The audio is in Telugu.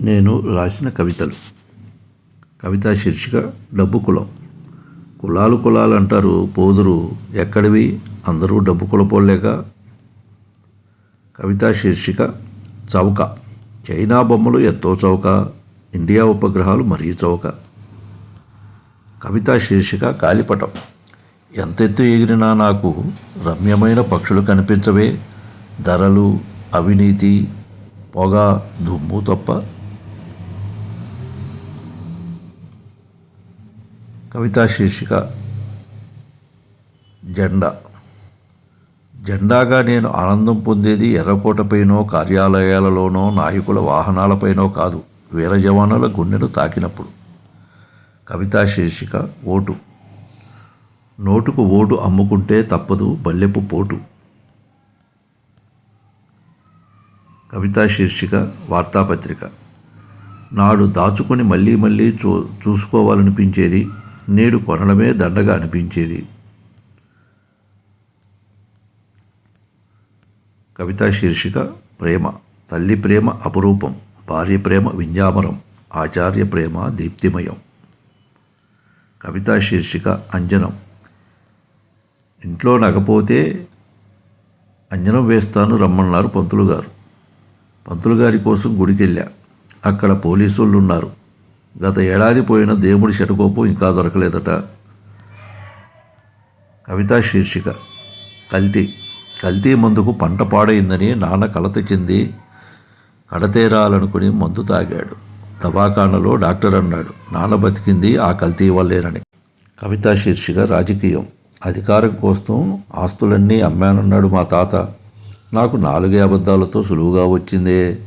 నేను రాసిన కవితలు. కవితా శీర్షిక డబ్బు కులం. కులాలు కులాలు అంటారు పోదురు. ఎక్కడివి? అందరూ డబ్బు కులపోలేక కవితా శీర్షిక చౌక. చైనా బొమ్మలు ఎంతో చౌక. ఇండియా ఉపగ్రహాలు మరీ చౌక. కవితా శీర్షిక కాలిపటం ఎంతెత్తు ఎగిరినా నాకు రమ్యమైన పక్షులు కనిపించవే. ధరలు అవినీతి పొగ దుమ్ము తప్ప కవితా శీర్షిక జెండా. జెండాగా నేను ఆనందం పొందేది ఎర్రకోటపైనో కార్యాలయాలలోనో నాయకుల వాహనాలపైనో కాదు వీర జవానుల గుండెను తాకినప్పుడు. కవితా శీర్షిక ఓటు. నోటుకు ఓటు అమ్ముకుంటే తప్పదు బల్లెపు పోటు. కవితా శీర్షిక వార్తాపత్రిక. నాడు దాచుకొని మళ్ళీ మళ్ళీ చూ చూసుకోవాలనిపించేది నేడు కొనడమే దండగా అనిపించేది. కవితా శీర్షిక ప్రేమ తల్లి ప్రేమ అపురూపం భార్య ప్రేమ వింజామరం ఆచార్య ప్రేమ దీప్తిమయం. కవితా శీర్షిక అంజనం. ఇంట్లో నగపోతే అంజనం వేస్తాను రమ్మన్నారు పంతులు గారు పంతులు గారి కోసం గుడికెళ్ళా. అక్కడ పోలీసులు ఉన్నారు గత ఏడాది పోయిన దేవుడి శటకోపం ఇంకా దొరకలేదట. కవితా శీర్షిక కల్తీ కల్తీ మందుకు పంట పాడైందని నాన్న కలత చెంది కడతేరాలనుకుని మందు తాగాడు. దవాఖానలో డాక్టర్ అన్నాడు నాన్న బతికింది ఆ కల్తీ వల్లేనని. కవితా శీర్షిక రాజకీయం అధికారం కోసం ఆస్తులన్నీ అమ్మానన్నాడు మా తాత. నాకు నాలుగే అబద్ధాలతో సులువుగా వచ్చిందే.